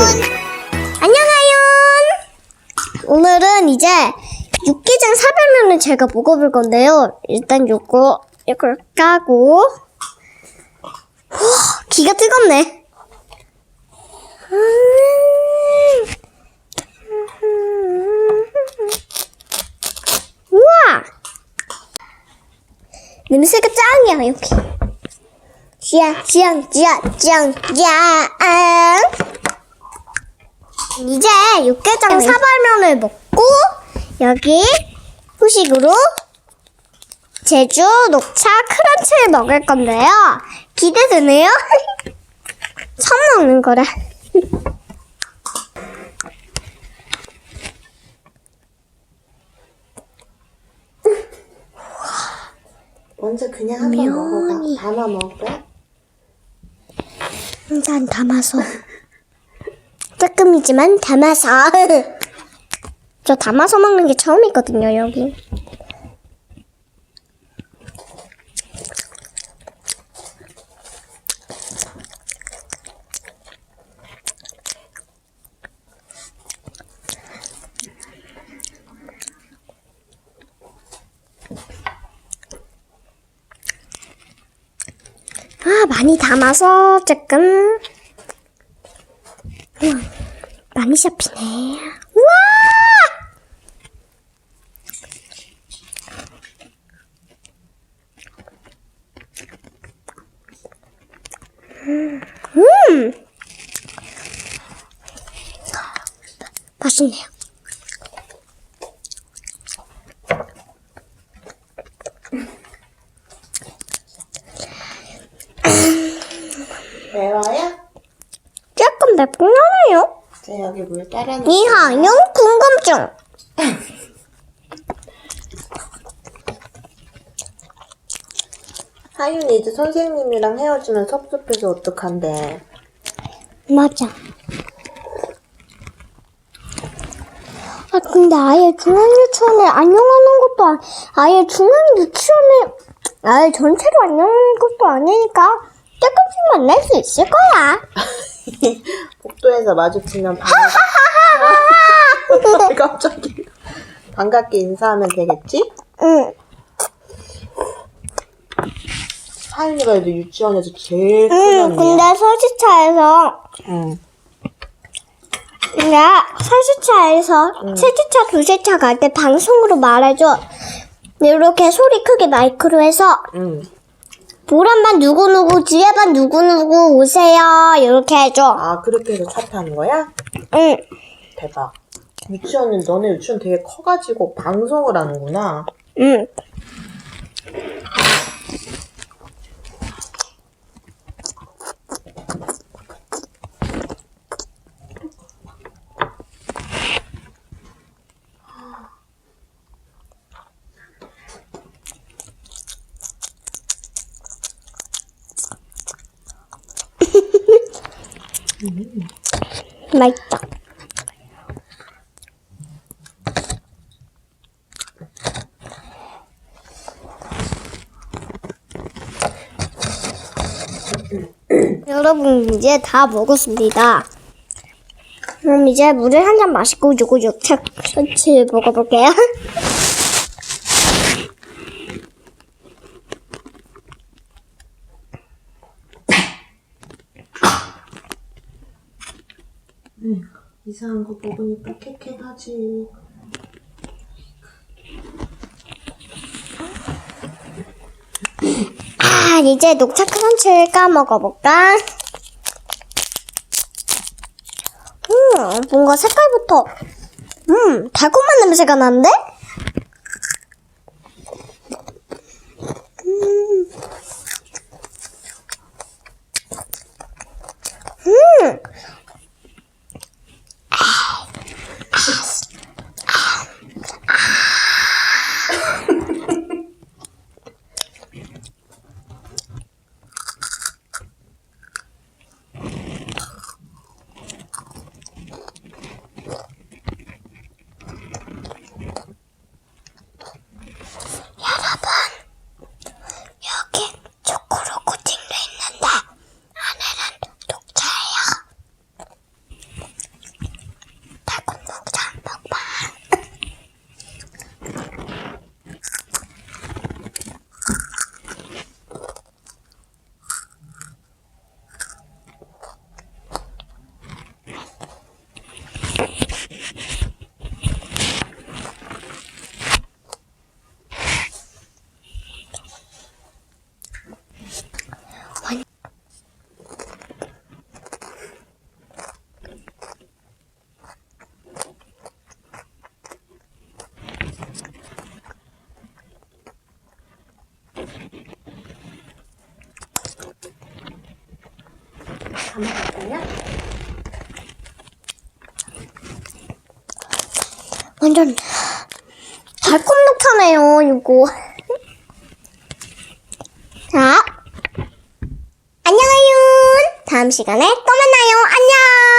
안녕하요. 오늘은 이제 육개장 사발면을 제가 먹어볼 건데요. 일단 요거 이걸 까고 후, 기가 뜨겁네. 우와! 냄새가 짱이야 여기. 짱, 짱, 짱, 짱, 짱. 이제 육개장 사발면을 먹고 여기 후식으로 제주 녹차 크런치를 먹을 건데요. 기대되네요. 처음 먹는 거라. 먼저 그냥 한번 면이. 먹어봐. 담아 먹을래? 일단 담아서 조금이지만 담아서. 저 담아서 먹는 게 처음이거든요 여기. 아 많이 담아서 조금 많이 잡히네. 음! 맛있네요. 매워요? 조금 하 자, 여기 물 따라 놓 이하영 궁금증. 하윤이 이제 선생님이랑 헤어지면 섭섭해서 어떡한데. 맞아. 아, 근데 아예 중앙유치원에 안녕하는 것도 아, 아예 중앙유치원에 아예 전체로 안녕하는 것도 아니니까 조금씩 만날 수 있을 거야. 복도에서 마주치면 반갑게. 갑자기. 반갑게 인사하면 되겠지? 응. 하윤이가 그래도 유치원에서 제일 큰 응, 언니야. 근데 설치차에서 응. 근데 설치차에서 세차차 두세차 갈 때 방송으로 말해줘. 이렇게 소리 크게 마이크로 해서 응. 보란반 누구누구, 뒤에반 누구누구 오세요. 이렇게 해줘. 아, 그렇게 해서 차 타는 거야? 응. 대박. 유치원은 너네 유치원 되게 커가지고 방송을 하는구나. 응. 맛있다. 여러분 이제 다 먹었습니다. 그럼 이제 물을 한 잔 마시고 요거 천치 먹어볼게요. 이상한 거 먹으니까 캑캑하지. 아 이제 녹차 크런치를 까먹어볼까? 음 뭔가 색깔부터 음 달콤한 냄새가 나는데? 담아볼까요? 완전 달콤녹차네요, 이거. 자, 안녕하요. 다음 시간에 또 만나요. 안녕.